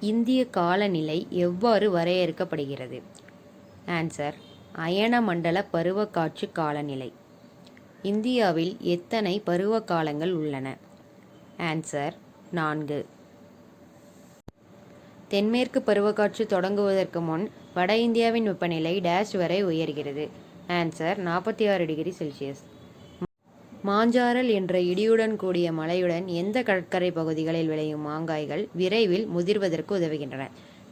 இந்திய காலநிலை எவ்வாறு வரையறுக்கப்படுகிறது? ஆன்சர் அயனமண்டல பருவக்காற்று காலநிலை. இந்தியாவில் எத்தனை பருவ காலங்கள் உள்ளன? ஆன்சர் நான்கு. தென்மேற்கு பருவக்காற்று தொடங்குவதற்கு முன் வட இந்தியாவின் வெப்பநிலை டேஷ் வரை உயர்கிறது. ஆன்சர் நாற்பத்தி ஆறு டிகிரி செல்சியஸ். மாஞ்சாரல் என்ற இடியுடன் கூடிய மழையுடன் எந்த கடற்கரை பகுதிகளில் விளையும் மாங்காய்கள் விரைவில் முதிர்வதற்கு உதவுகின்றன.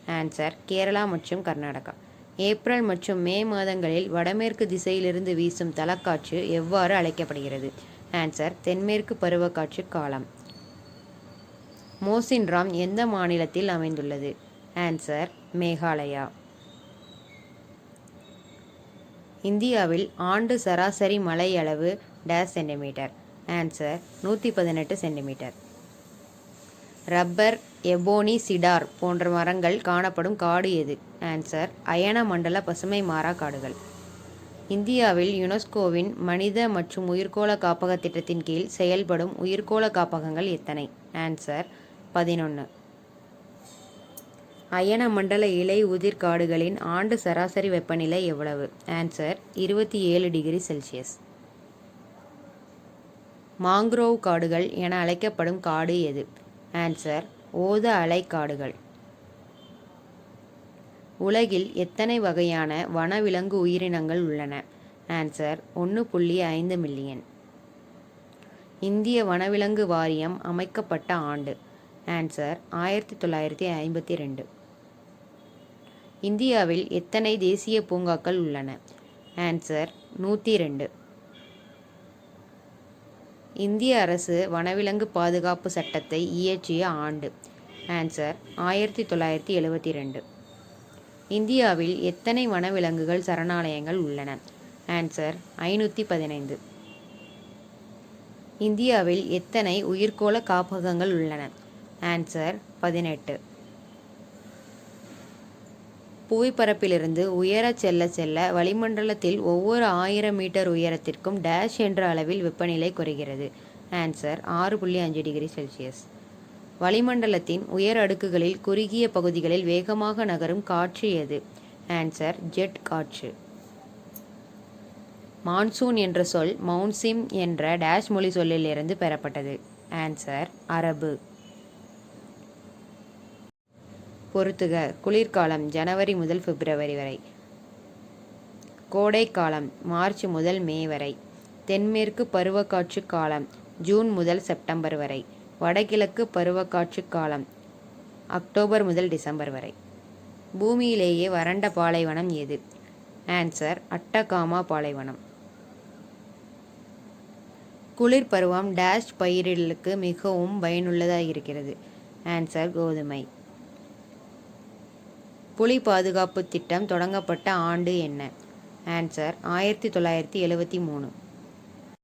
ஆன்சர் கேரளா மற்றும் கர்நாடகா. ஏப்ரல் மற்றும் மே மாதங்களில் வடமேற்கு திசையிலிருந்து வீசும் தலக்காற்று எவ்வாறு அழைக்கப்படுகிறது? ஆன்சர் தென்மேற்கு பருவக்காற்று காலம். மோசின்ராம் எந்த மாநிலத்தில் அமைந்துள்ளது? ஆன்சர் மேகாலயா. இந்தியாவில் ஆண்டு சராசரி மழை அளவு டேஷ் சென்டிமீட்டர். ஆன்சர் நூற்றி பதினெட்டு சென்டிமீட்டர். ரப்பர் எபோனி சிடார் போன்ற மரங்கள் காணப்படும் காடு எது? ஆன்சர் அயன மண்டல பசுமை மாறா காடுகள். இந்தியாவில் யுனெஸ்கோவின் மனித மற்றும் உயிர்கோள காப்பக திட்டத்தின் கீழ் செயல்படும் உயிர்கோள காப்பகங்கள் எத்தனை? ஆன்சர் பதினொன்று அயன மண்டல இலை உதிர் காடுகளின் ஆண்டு சராசரி வெப்பநிலை எவ்வளவு? ஆன்சர் இருபத்தி ஏழு டிகிரி செல்சியஸ். மாங்க்ரோவ் காடுகள் என அழைக்கப்படும் காடு எது? ஆன்சர் ஓத அலை காடுகள். உலகில் எத்தனை வகையான வனவிலங்கு உயிரினங்கள் உள்ளன? ஆன்சர் ஒன்று புள்ளி ஐந்து மில்லியன் இந்திய வனவிலங்கு வாரியம் அமைக்கப்பட்ட ஆண்டு. ஆன்சர் ஆயிரத்தி தொள்ளாயிரத்தி ஐம்பத்தி ரெண்டு. இந்தியாவில் எத்தனை தேசிய பூங்காக்கள் உள்ளன? ஆன்சர் நூற்றி ரெண்டு. இந்திய அரசு வனவிலங்கு பாதுகாப்பு சட்டத்தை இயற்றிய ஆண்டு. ஆன்சர் ஆயிரத்தி தொள்ளாயிரத்தி எழுபத்தி ரெண்டு. இந்தியாவில் எத்தனை வனவிலங்குகள் சரணாலயங்கள் உள்ளன? ஆன்சர் ஐநூற்றி பதினைந்து. இந்தியாவில் எத்தனை உயிர்கோள காப்பகங்கள் உள்ளன? ஆன்சர் பதினெட்டு. புவிப்பரப்பிலிருந்து உயரச் செல்ல செல்ல வளிமண்டலத்தில் ஒவ்வொரு ஆயிரம் மீட்டர் உயரத்திற்கும் டேஷ் என்ற அளவில் வெப்பநிலை குறைகிறது. ஆன்சர் ஆறு புள்ளி அஞ்சு டிகிரி செல்சியஸ் வளிமண்டலத்தின் உயர் அடுக்குகளில் குறுகிய பகுதிகளில் வேகமாக நகரும் காற்று எது? ஆன்சர் ஜெட் காற்று. மான்சூன் என்ற சொல் மவுன்சிம் என்ற டேஷ் மொழி சொல்லிலிருந்து பெறப்பட்டது. ஆன்சர் அரபு. பொறுத்துக. குளிர்காலம் ஜனவரி முதல் பிப்ரவரி வரை. கோடைக்காலம் மார்ச் முதல் மே வரை. தென்மேற்கு பருவக்காற்று காலம் ஜூன் முதல் செப்டம்பர் வரை. வடகிழக்கு பருவக்காற்று காலம் அக்டோபர் முதல் டிசம்பர் வரை. பூமியிலேயே வறண்ட பாலைவனம் எது? ஆன்சர் அட்டகாமா பாலைவனம். குளிர் பருவம் டேஷ் பயிரிடலுக்கு மிகவும் பயனுள்ளதாக இருக்கிறது. ஆன்சர் கோதுமை. புலி பாதுகாப்பு திட்டம் தொடங்கப்பட்ட ஆண்டு என்ன? ஆன்சர் ஆயிரத்தி தொள்ளாயிரத்தி எழுவத்தி மூணு.